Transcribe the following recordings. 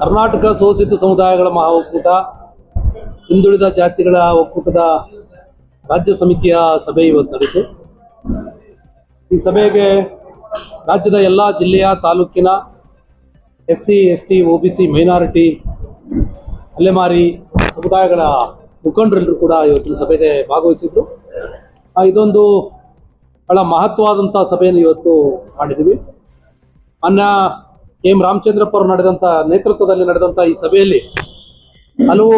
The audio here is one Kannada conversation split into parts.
ಕರ್ನಾಟಕ ಶೋಷಿತ ಸಮುದಾಯಗಳ ಮಹಾ ಒಕ್ಕೂಟ ಹಿಂದುಳಿದ ಜಾತಿಗಳ ಒಕ್ಕೂಟದ ರಾಜ್ಯ ಸಮಿತಿಯ ಸಭೆ ಇವತ್ತು ನಡೆಯಿತು ಈ ಸಭೆಗೆ ರಾಜ್ಯದ ಎಲ್ಲ ಜಿಲ್ಲೆಯ ತಾಲೂಕಿನ S C S T O B C minority, ಅಲೆಮಾರಿ ಸಮುದಾಯಗಳ ಮುಖಂಡರೆಲ್ಲರೂ ಕೂಡ ಇವತ್ತಿನ ಸಭೆಗೆ ಭಾಗವಹಿಸಿದ್ರು. ಇದೊಂದು ಬಹಳ ಮಹತ್ವವಾದಂಥ ಸಭೆಯನ್ನು ಇವತ್ತು ಮಾಡಿದ್ದೀವಿ ಕೆ ಎಂ ರಾಮಚಂದ್ರಪ್ಪ ಅವರು ನಡೆದಂಥ ನೇತೃತ್ವದಲ್ಲಿ ನಡೆದಂತ ಈ ಸಭೆಯಲ್ಲಿ ಹಲವು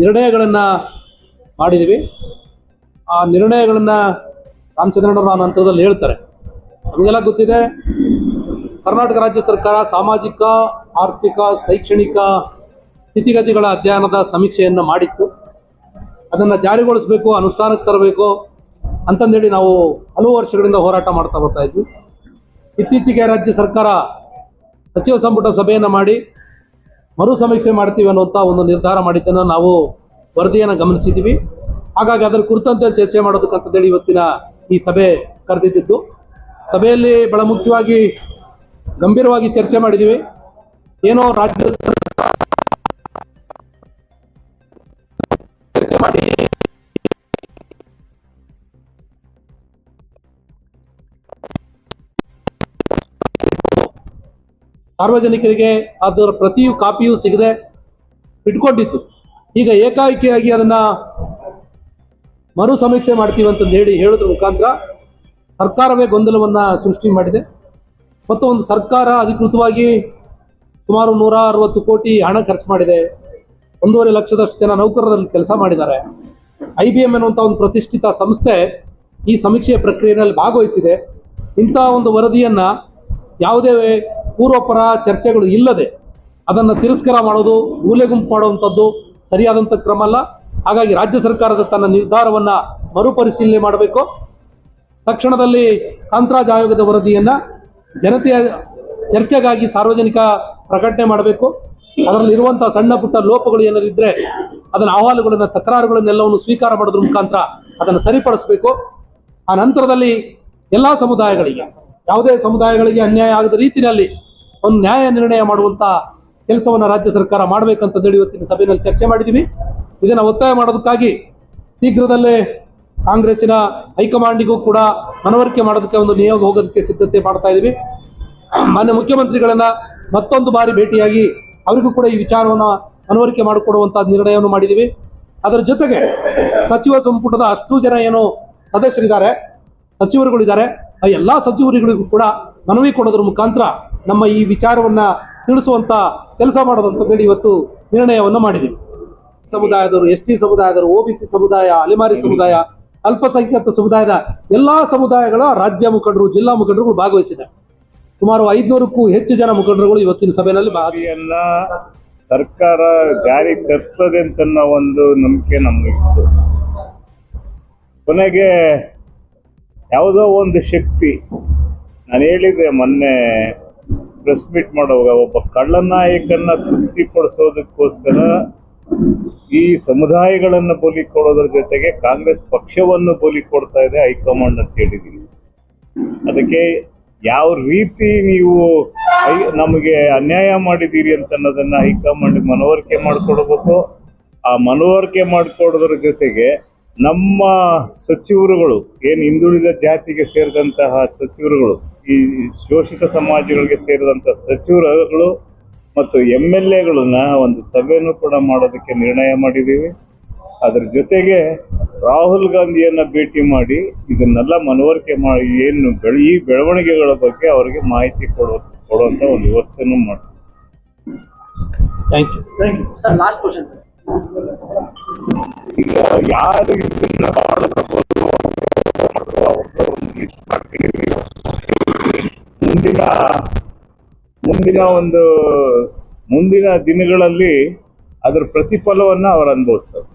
ನಿರ್ಣಯಗಳನ್ನು ಮಾಡಿದ್ದೀವಿ ಆ ನಿರ್ಣಯಗಳನ್ನು ರಾಮಚಂದ್ರನವರು ಆ ನಂತರದಲ್ಲಿ ಹೇಳ್ತಾರೆ. ನಮಗೆಲ್ಲ ಗೊತ್ತಿದೆ, ಕರ್ನಾಟಕ ರಾಜ್ಯ ಸರ್ಕಾರ ಸಾಮಾಜಿಕ, ಆರ್ಥಿಕ, ಶೈಕ್ಷಣಿಕ ಸ್ಥಿತಿಗತಿಗಳ ಅಧ್ಯಯನದ ಸಮೀಕ್ಷೆಯನ್ನು ಮಾಡಿತ್ತು. ಅದನ್ನು ಜಾರಿಗೊಳಿಸಬೇಕು, ಅನುಷ್ಠಾನಕ್ಕೆ ತರಬೇಕು ಅಂತಂದೇಳಿ ನಾವು ಹಲವು ವರ್ಷಗಳಿಂದ ಹೋರಾಟ ಮಾಡ್ತಾ ಬರ್ತಾ ಇದ್ವಿ. ಇತ್ತೀಚೆಗೆ ರಾಜ್ಯ ಸರ್ಕಾರ ಸಚಿವ ಸಂಪುಟ ಸಭೆಯನ್ನು ಮಾಡಿ ಮರು ಸಮೀಕ್ಷೆ ಮಾಡ್ತೀವಿ ಅನ್ನುವಂಥ ಒಂದು ನಿರ್ಧಾರ ಮಾಡಿದ್ದನ್ನು ನಾವು ವರದಿಯನ್ನು ಗಮನಿಸಿದ್ದೀವಿ. ಹಾಗಾಗಿ ಅದರ ಕುರಿತಂತೆ ಚರ್ಚೆ ಮಾಡೋದಕ್ಕಂಥದ್ದೇಳಿ ಇವತ್ತಿನ ಈ ಸಭೆ ಕರೆದಿದ್ದು. ಸಭೆಯಲ್ಲಿ ಬಹಳ ಮುಖ್ಯವಾಗಿ ಗಂಭೀರವಾಗಿ ಚರ್ಚೆ ಮಾಡಿದ್ದೀವಿ. ಏನೋ ರಾಜ್ಯ ಸರ್ಕಾರ ಮಾಡಿ ಸಾರ್ವಜನಿಕರಿಗೆ ಅದರ ಪ್ರತಿಯು ಕಾಪಿಯೂ ಸಿಗದೆ ಇಟ್ಕೊಂಡಿತ್ತು. ಈಗ ಏಕಾಏಕಿಯಾಗಿ ಅದನ್ನ ಮರು ಸಮೀಕ್ಷೆ ಮಾಡ್ತೀವಿ ಅಂತಂದು ಹೇಳಿ ಹೇಳೋದ್ರ ಮುಖಾಂತರ ಸರ್ಕಾರವೇ ಗೊಂದಲವನ್ನ ಸೃಷ್ಟಿ ಮಾಡಿದೆ. ಮತ್ತು ಒಂದು ಸರ್ಕಾರ ಅಧಿಕೃತವಾಗಿ ಸುಮಾರು ನೂರ ಅರವತ್ತು ಕೋಟಿ ಹಣ ಖರ್ಚು ಮಾಡಿದೆ. ಒಂದೂವರೆ ಲಕ್ಷದಷ್ಟು ಜನ ನೌಕರರಲ್ಲಿ ಕೆಲಸ ಮಾಡಿದ್ದಾರೆ. ಐ ಬಿ ಎಂ ಎನ್ನುವಂಥ ಒಂದು ಪ್ರತಿಷ್ಠಿತ ಸಂಸ್ಥೆ ಈ ಸಮೀಕ್ಷೆಯ ಪ್ರಕ್ರಿಯೆಯಲ್ಲಿ ಭಾಗವಹಿಸಿದೆ. ಇಂಥ ಒಂದು ವರದಿಯನ್ನ ಯಾವುದೇ ಪೂರ್ವಪರ ಚರ್ಚೆಗಳು ಇಲ್ಲದೆ ಅದನ್ನು ತಿರಸ್ಕಾರ ಮಾಡೋದು ಮೂಲೆ ಗುಂಪು ಮಾಡುವಂಥದ್ದು ಸರಿಯಾದಂಥ ಕ್ರಮ ಅಲ್ಲ. ಹಾಗಾಗಿ ರಾಜ್ಯ ಸರ್ಕಾರದ ತನ್ನ ನಿರ್ಧಾರವನ್ನು ಮರುಪರಿಶೀಲನೆ ಮಾಡಬೇಕು. ತಕ್ಷಣದಲ್ಲಿ ಕಾಂತರಾಜ್ ಆಯೋಗದ ವರದಿಯನ್ನು ಜನತೆಯ ಚರ್ಚೆಗಾಗಿ ಸಾರ್ವಜನಿಕ ಪ್ರಕಟಣೆ ಮಾಡಬೇಕು. ಅದರಲ್ಲಿರುವಂಥ ಸಣ್ಣ ಪುಟ್ಟ ಲೋಪಗಳು ಏನಾದ್ರು ಇದ್ರೆ ಅದನ್ನ ಅಹವಾಲುಗಳನ್ನ, ತಕರಾರುಗಳನ್ನೆಲ್ಲವನ್ನು ಸ್ವೀಕಾರ ಮಾಡೋದ್ರ ಮುಖಾಂತರ ಅದನ್ನು ಸರಿಪಡಿಸಬೇಕು. ಆ ನಂತರದಲ್ಲಿ ಎಲ್ಲಾ ಸಮುದಾಯಗಳಿಗೆ, ಯಾವುದೇ ಸಮುದಾಯಗಳಿಗೆ ಅನ್ಯಾಯ ಆಗದ ರೀತಿಯಲ್ಲಿ ಒಂದು ನ್ಯಾಯ ನಿರ್ಣಯ ಮಾಡುವಂತ ಕೆಲಸವನ್ನು ರಾಜ್ಯ ಸರ್ಕಾರ ಮಾಡಬೇಕಂತಂದೇಳಿ ಇವತ್ತಿನ ಸಭೆಯಲ್ಲಿ ಚರ್ಚೆ ಮಾಡಿದ್ದೀವಿ ಇದನ್ನ ಒತ್ತಾಯ ಮಾಡೋದಕ್ಕಾಗಿ ಶೀಘ್ರದಲ್ಲೇ ಕಾಂಗ್ರೆಸ್ಸಿನ ಹೈಕಮಾಂಡಿಗೂ ಕೂಡ ಮನವರಿಕೆ ಮಾಡೋದಕ್ಕೆ ಒಂದು ನಿಯೋಗ ಹೋಗೋದಕ್ಕೆ ಸಿದ್ಧತೆ ಮಾಡ್ತಾ ಇದ್ದೀವಿ ಮಾನ್ಯ ಮುಖ್ಯಮಂತ್ರಿಗಳನ್ನ ಮತ್ತೊಂದು ಬಾರಿ ಭೇಟಿಯಾಗಿ ಅವರಿಗೂ ಕೂಡ ಈ ವಿಚಾರವನ್ನ ಮನವರಿಕೆ ಮಾಡಿಕೊಡುವಂತಹ ನಿರ್ಣಯವನ್ನು ಮಾಡಿದ್ದೀವಿ ಅದರ ಜೊತೆಗೆ ಸಚಿವ ಸಂಪುಟದ ಅಷ್ಟು ಜನ ಏನು ಸದಸ್ಯರಿದ್ದಾರೆ, ಸಚಿವರುಗಳಿದ್ದಾರೆ. ಆ ಎಲ್ಲಾ ಸಚಿವರುಗಳಿಗೂ ಕೂಡ ಮನವಿ ಕೊಡೋದ್ರ ಮುಖಾಂತರ ನಮ್ಮ ಈ ವಿಚಾರವನ್ನ ತಿಳಿಸುವಂತ ಕೆಲಸ ಮಾಡೋದಂತೇಳಿ ಇವತ್ತು ನಿರ್ಣಯವನ್ನು ಮಾಡಿದ್ದೀವಿ ಸಮುದಾಯದವರು, ಎಸ್ ಟಿ ಸಮುದಾಯದವರು ಒ ಬಿ ಸಿ ಸಮುದಾಯ, ಅಲೆಮಾರಿ ಸಮುದಾಯ, ಅಲ್ಪಸಂಖ್ಯಾತ ಸಮುದಾಯದ ಎಲ್ಲಾ ಸಮುದಾಯಗಳ ರಾಜ್ಯ ಮುಖಂಡರು, ಜಿಲ್ಲಾ ಮುಖಂಡರುಗಳು ಭಾಗವಹಿಸಿದ್ದಾರೆ. ಸುಮಾರು ಐದುನೂರಕ್ಕೂ ಹೆಚ್ಚು ಜನ ಮುಖಂಡರುಗಳು ಇವತ್ತಿನ ಸಭೆಯಲ್ಲಿ ಯನ್ನ ಸರ್ಕಾರ ಜಾರಿ ತರ್ತದೆ ಅಂತ ಒಂದು ನಂಬಿಕೆ ನಮಗಿತ್ತು ಕೊನೆಗೆ ಯಾವುದೋ ಒಂದು ಶಕ್ತಿ, ನಾನು ಹೇಳಿದೆ ಮೊನ್ನೆ ಪ್ರೆಸ್ ಮೀಟ್ ಮಾಡುವಾಗ ಒಬ್ಬ ಕಳ್ಳನಾಯಕನ್ನ ತೃಪ್ತಿಪಡಿಸೋದಕ್ಕೋಸ್ಕರ ಈ ಸಮುದಾಯಗಳನ್ನು ಬೋಲಿ ಕೊಡೋದ್ರ ಜೊತೆಗೆ ಕಾಂಗ್ರೆಸ್ ಪಕ್ಷವನ್ನು ಬೋಲಿ ಕೊಡ್ತಾ ಇದೆ ಹೈಕಮಾಂಡ್ ಅಂತ ಹೇಳಿದ್ದೀನಿ. ಅದಕ್ಕೆ ಯಾವ ರೀತಿ ನೀವು ನಮಗೆ ಅನ್ಯಾಯ ಮಾಡಿದ್ದೀರಿ ಅಂತ ಅನ್ನೋದನ್ನ ಹೈಕಮಾಂಡ್ ಮನವರಿಕೆ ಮಾಡಿಕೊಡ್ಬೇಕು. ಆ ಮನವರಿಕೆ ಮಾಡಿಕೊಡೋದ್ರ ಜೊತೆಗೆ ನಮ್ಮ ಸಚಿವರುಗಳು, ಏನು ಹಿಂದುಳಿದ ಜಾತಿಗೆ ಸೇರಿದಂತಹ ಸಚಿವರುಗಳು ಈ ಶೋಷಿತ ಸಮಾಜಗಳಿಗೆ ಸೇರಿದಂಥ ಸಚಿವರುಗಳು ಮತ್ತು ಎಂ ಎಲ್ ಎಗಳನ್ನ ಒಂದು ಸಭೆಯನ್ನು ಕೂಡ ಮಾಡೋದಕ್ಕೆ ನಿರ್ಣಯ ಮಾಡಿದ್ದೀವಿ. ಅದರ ಜೊತೆಗೆ ರಾಹುಲ್ ಗಾಂಧಿಯನ್ನ ಭೇಟಿ ಮಾಡಿ ಇದನ್ನೆಲ್ಲ ಮನವರಿಕೆ ಮಾಡಿ ಏನು ಬೆಳ ಈ ಬೆಳವಣಿಗೆಗಳ ಬಗ್ಗೆ ಅವರಿಗೆ ಮಾಹಿತಿ ಕೊಡೋ ಕೊಡುವಂತ ಒಂದು ವ್ಯವಸ್ಥೆಯನ್ನು ಮಾಡ್ತೀವಿ. Thank you sir last question sir ಈಗ ಯಾರು ಇದನ್ನ ಮಾಡಬಹುದು ಅವ್ರದ್ದು ಒಂದು list ಮಾಡ್ತೀವಿ. ಮುಂದಿನ ಮುಂದಿನ ಒಂದು ಮುಂದಿನ ದಿನಗಳಲ್ಲಿ ಅದರ ಪ್ರತಿಫಲವನ್ನು ಅವರು ಅನುಭವಿಸ್ತಾರೆ.